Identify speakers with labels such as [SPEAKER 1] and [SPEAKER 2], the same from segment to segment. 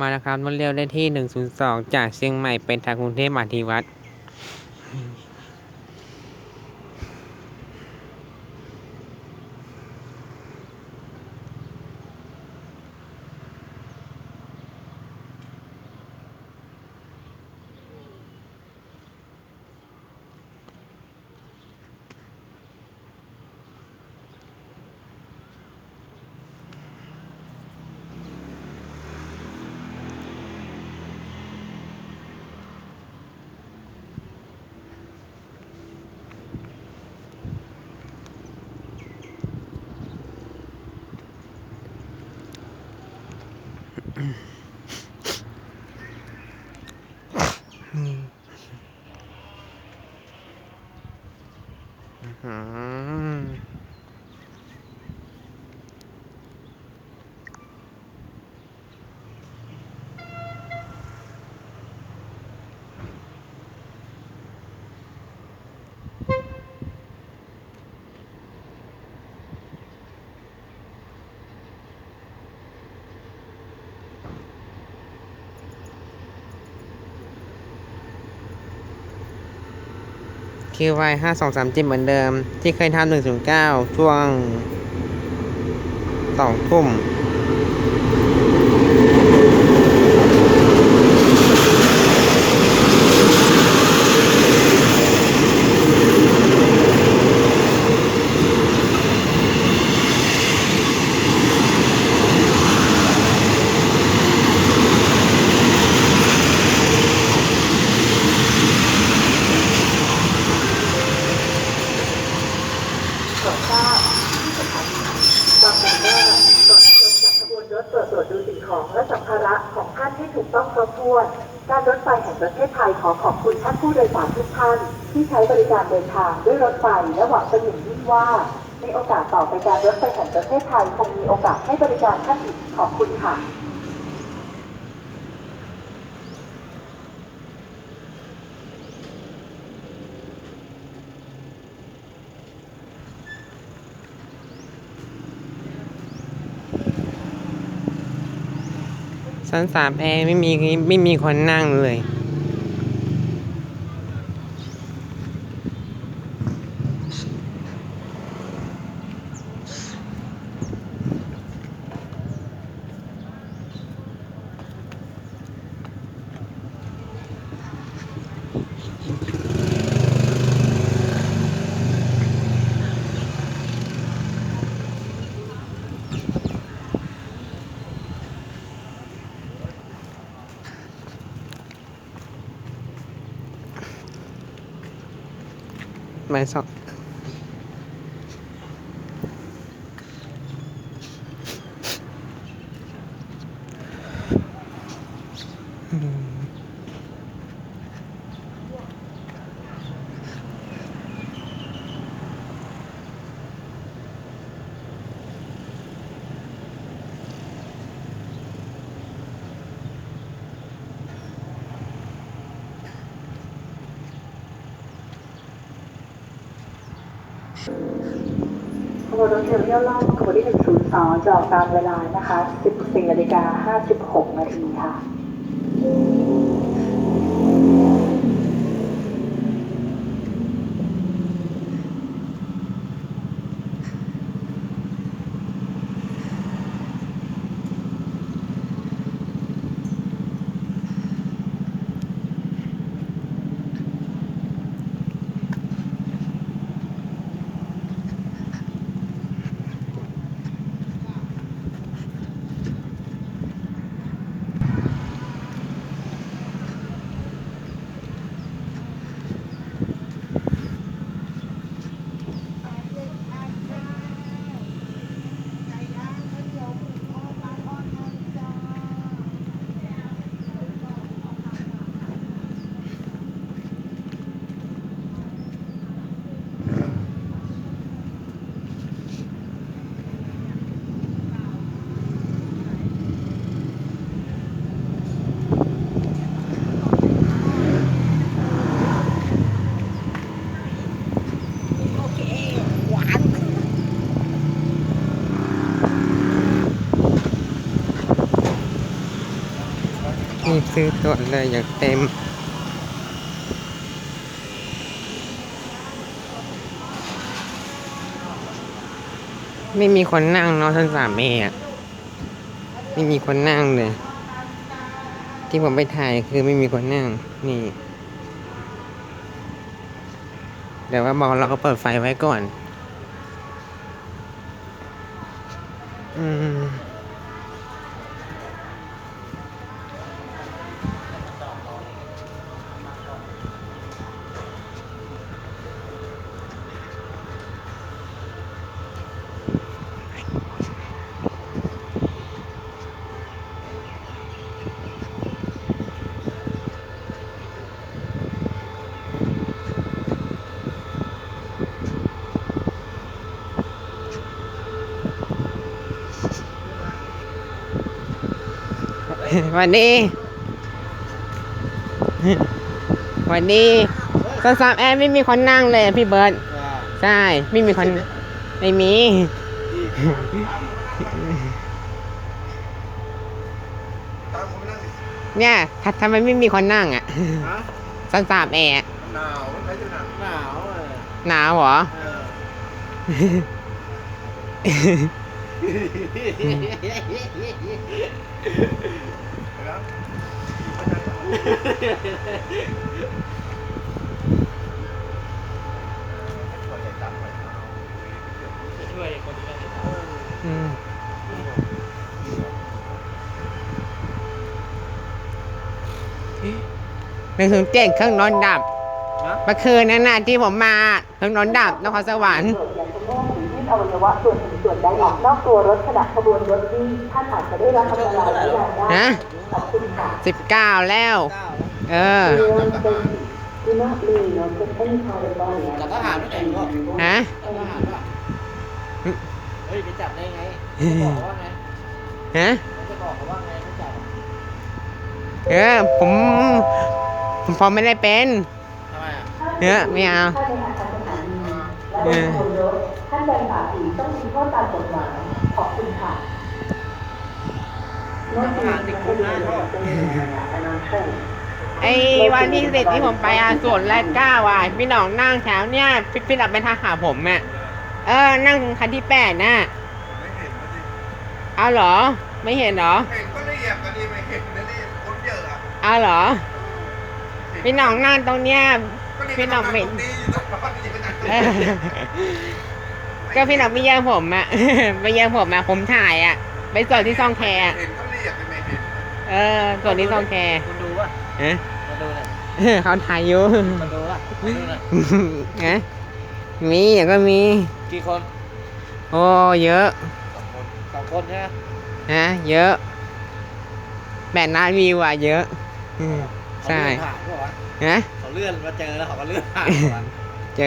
[SPEAKER 1] มาแล้วครับรถเร็วได้ที่ 102 จากเชียงใหม่เป็นทางกรุงเทพมหาทีวัด ม คิวไวห้าสองสามเจ็ดเหมือนเดิม ที่เคยทำหนึ่งศูนย์เก้าช่วงสองทุ่ม
[SPEAKER 2] โปรดทราบที่สถานีบางนาว่าก่อนลงจากขบวนรถตรวจตรวจดูสิ่งของและสัมภาระของท่านให้ถูกต้องครบถ้วน การรถไฟแห่งประเทศไทยขอขอบคุณท่าน ผู้โดยสารทุกท่านที่ใช้บริการเดินทางด้วยรถไฟและหวังเป็นอย่างยิ่งว่า ในโอกาสต่อไปการรถไฟแห่งประเทศไทยคงมีโอกาสให้บริการท่านอีกขอบคุณค่ะ
[SPEAKER 1] ชั้นสามแอร์ไม่มีไม่มีคนนั่งเลย ไม่
[SPEAKER 2] ขบวนรถเทลเลี้ยวล่องขบวนที่ 102 จะออกตามเวลานะคะ 14นาฬิกา56นาทีค่ะ ข
[SPEAKER 1] รีบซื้อตัวเลยอยากเต็ม ไม่มีคนนั่งเนาะชั้นสามเออะไม่มีคนนั่งเลย ที่ผมไปถ่ายคือไม่มีคนนั่ง นี่เดี๋ยวว่าบอกเราก็เปิดไฟไว้ก่อน อืม วันนี้ วันนี้สนสามแอร์ไม่มีคนนั่งเลยพี่เบิร์ตใช่ ไม่มีคนไม่มี
[SPEAKER 3] ตามผมไปนั่งดิ
[SPEAKER 1] เนี่ยททำไมไม่มีคนนั่งอะ
[SPEAKER 3] ฮะ
[SPEAKER 1] สนสามแอร์
[SPEAKER 3] หนาวไม่ใช่หนาวหนาวเออ
[SPEAKER 1] หนาวเหรอ
[SPEAKER 3] เออครับ ช่วยคนที่ได้
[SPEAKER 1] อืมหนึ่งถึงเจ็ดเครื่องนอนดับ
[SPEAKER 3] ฮะ
[SPEAKER 1] เมื่อคืนนั้นน่ะที่ผมมาเครื่องนอนดับนครสวรรค์
[SPEAKER 2] เกิดอย่างคุณแม่หรือยื่นอวัยวะส่วนหนึ่ง ส่วนใดออกนอกตัวรถขณะขบวนรถวิ่งท่านอาจจะได้รับอันตรายที่แรงได้
[SPEAKER 1] ฮะ
[SPEAKER 2] ขอบคุณค่ะ
[SPEAKER 1] สิบเก้าแล้ว เออ
[SPEAKER 2] Do not lean or put any part of body
[SPEAKER 3] เราก็หาไม่ไหนก็
[SPEAKER 1] ฮะ
[SPEAKER 3] เราก็หาว่าเฮ้ยไปจับได้ไงจะบอกว่าไง
[SPEAKER 1] ฮะ
[SPEAKER 3] จะบอกเขาว่าไงไม่จับ
[SPEAKER 1] เออ ผม ผมพอไม่ได้เป็น
[SPEAKER 3] ทำไมอะ
[SPEAKER 1] เออไม่เอา
[SPEAKER 2] ท่านในอาคารสถานีและบนขบวนร ถท่านใดฝ่าฝืนต้องมีโทษตามกฎหมายขอบคุณค่ะ
[SPEAKER 1] ไอ้วันที่สิบที่ผมไปอาสวนแรกเก้าอะพี่หน้องนั่งแถวเนี่ยพี่พี่หลับเป็นทหารผมอะเออ นั่งคันที่แปดน่ะ
[SPEAKER 3] ไม่เห็นนะดิ
[SPEAKER 1] เอาเหรอ ไม่เห็นเหรอ
[SPEAKER 3] เห็นก็ละเอียดกันดิไม่เห็นนะดิคนเยอะอะ
[SPEAKER 1] เอาเหรอ พี่หน้องนั่งตรงเนี้ยพี่หน้องเหม็น
[SPEAKER 3] ดีอยู่ตลอดนี่เป็นอะไร
[SPEAKER 1] เออ ก็พี่หน้องไม่แย่งผมอะไม่แย่งผมอะผมถ่ายอะไปสวนที่ซองแคร์อะ
[SPEAKER 3] เห็นก็ละเอียดไม่เห็น
[SPEAKER 1] เออสวนที่ซองแคร์
[SPEAKER 3] คุณดูป่ะ
[SPEAKER 1] เอ๊ะ
[SPEAKER 3] มาดูหน่อย
[SPEAKER 1] เขาถ่ายอยู่
[SPEAKER 3] มาดูป่ะมาดูหน่อย
[SPEAKER 1] ฮะมีอย่างก็มี
[SPEAKER 3] กี่คน
[SPEAKER 1] โอ้เยอะ
[SPEAKER 3] สองคนสองคนใช่ไหม
[SPEAKER 1] ฮะเยอะแปดล้านวิวอะเยอะอืมใช่
[SPEAKER 3] เขาเลื่อนผ่านเปล่าวะ
[SPEAKER 1] ฮะ
[SPEAKER 3] เขาเลื่อนมาเจอแล้วเขาก็เลื่อนผ่านเปล่าวะ
[SPEAKER 1] เจอ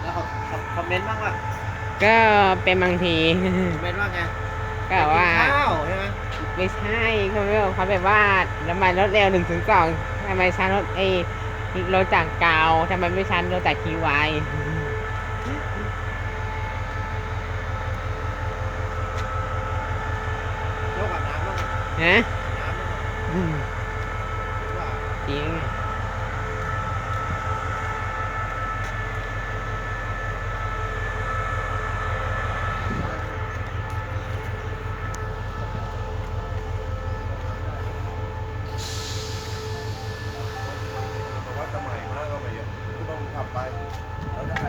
[SPEAKER 3] แล้วเขาเขา คอมเมนต์บ้างป่ะ
[SPEAKER 1] ก็เป็นบางที
[SPEAKER 3] คอมเมนต์ว่าไง
[SPEAKER 1] ก็ว่า
[SPEAKER 3] ไปกินข้าวใช่ไหม
[SPEAKER 1] ไม่ใช่เขาเรียกว่าเขาแบบว่าทำไมรถเร็วหนึ่งถึงสองทำไมช้ารถเอรถจากเกาวทำไมไม่ชันรถจากคีวาย
[SPEAKER 3] โยกอาบน้ำบ้างไหม
[SPEAKER 1] ฮะ
[SPEAKER 3] อาบน้ำบ้างไหม
[SPEAKER 1] อืม
[SPEAKER 3] ว่า
[SPEAKER 1] จริง
[SPEAKER 3] แต่ว่าสมัยมากก็ไปเยอะก็ต้องขับไป แล้วได้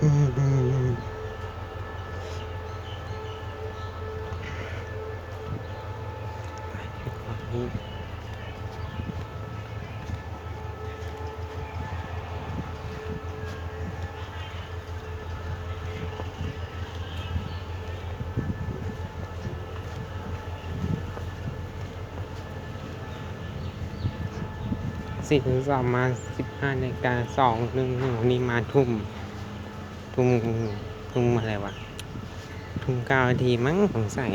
[SPEAKER 1] อืมอืมอืม สี่ถึงสองมาสิบห้านาฬิกาสองหนึ่งหนึ่งวันนี้มาทุ่ม ทุ่มทุ่มอะไรวะ ทุ่มเก้านาทีมั้งสงสัย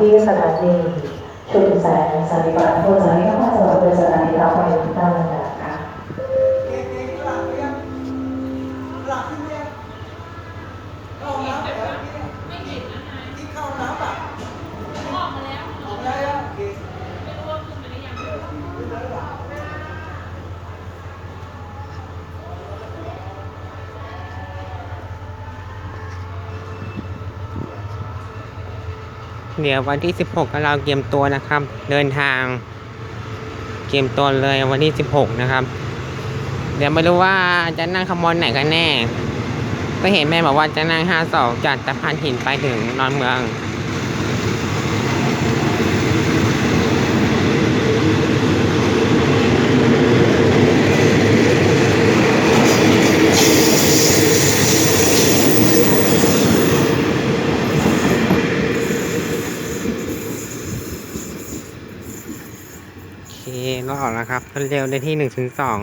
[SPEAKER 2] ที่สถานีชุมแสงสถานีบางนาสถานีนครสวรรค์เป็นสถานีรับไปทุก
[SPEAKER 1] เดี๋ยววันที่ 16ก็เราเตรียมตัวนะครับ เดินทางเตรียมตัวเลยวันที่ 16 นะครับ เดี๋ยวไม่รู้ว่าจะนั่งขบวนไหนกันแน่ ก็เห็นแม่บอกว่าจะนั่ง 52 จากตะพานหินไปถึงนอนเมือง นะครับ เร็วได้ที่หนึ่งถึงสอง